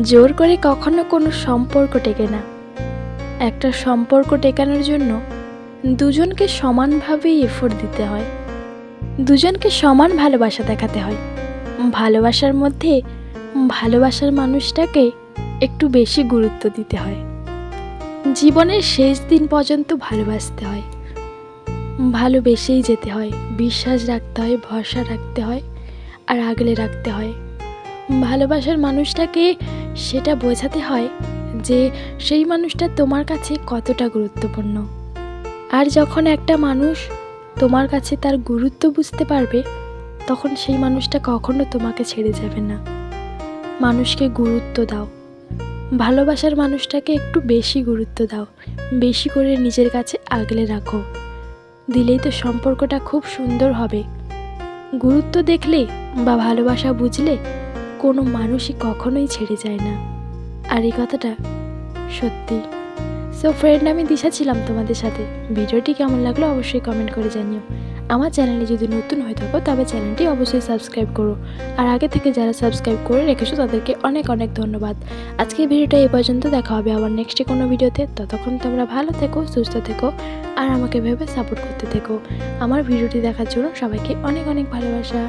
জোর করে কখনো কোনো সম্পর্ক টেকে না। একটা সম্পর্ক টেকানোর জন্য দুজনকে সমানভাবেই এফোর্ট দিতে হয়। দুজনকে সমান ভালোবাসা দেখাতে হয়। ভালোবাসার মধ্যে ভালোবাসার মানুষটাকে একটু বেশি গুরুত্ব দিতে হয়। জীবনের শেষ দিন পর্যন্ত ভালোবাসতে হয়। ভালোবেসেই যেতে হয়। বিশ্বাস রাখতে হয়, ভরসা রাখতে হয়, আর আগলে রাখতে হয়। ভালোবাসার মানুষটাকে সেটা বোঝাতে হয় যে সেই মানুষটা তোমার কাছে কতটা গুরুত্বপূর্ণ। আর যখন একটা মানুষ তোমার কাছে তার গুরুত্ব বুঝতে পারবে, তখন সেই মানুষটা কখনো তোমাকে ছেড়ে যাবে না। মানুষকে গুরুত্ব দাও। ভালোবাসার মানুষটাকে একটু বেশি গুরুত্ব দাও। বেশি করে নিজের কাছে আগলে রাখো। দিলেই তো সম্পর্কটা খুব সুন্দর হবে। গুরুত্ব দেখলে বা ভালোবাসা বুঝলে কোনো মানুষই কখনোই ছেড়ে যায় না। আর এই কথাটা সত্যি। সো ফ্রেন্ড আমি দিশা ছিলাম তোমাদের সাথে। ভিডিওটি কেমন লাগল অবশ্যই কমেন্ট করে জানিও। আমার চ্যানেলে যদি নতুন হয়ে থাকো, তবে চ্যানেলটি অবশ্যই সাবস্ক্রাইব করো। আর আগে থেকে যারা সাবস্ক্রাইব করে রেখেছো, তাদেরকে অনেক অনেক ধন্যবাদ। আজকে ভিডিওটা এই পর্যন্ত দেখা হবে আবার নেক্সটে কোনো ভিডিওতে। ততক্ষণ তোমরা ভালো থেকো, সুস্থ থেকো, আর আমাকে ভেবে সাপোর্ট করতে থেকো। আমার ভিডিওটি দেখার জন্য সবাইকে অনেক অনেক ভালোবাসা।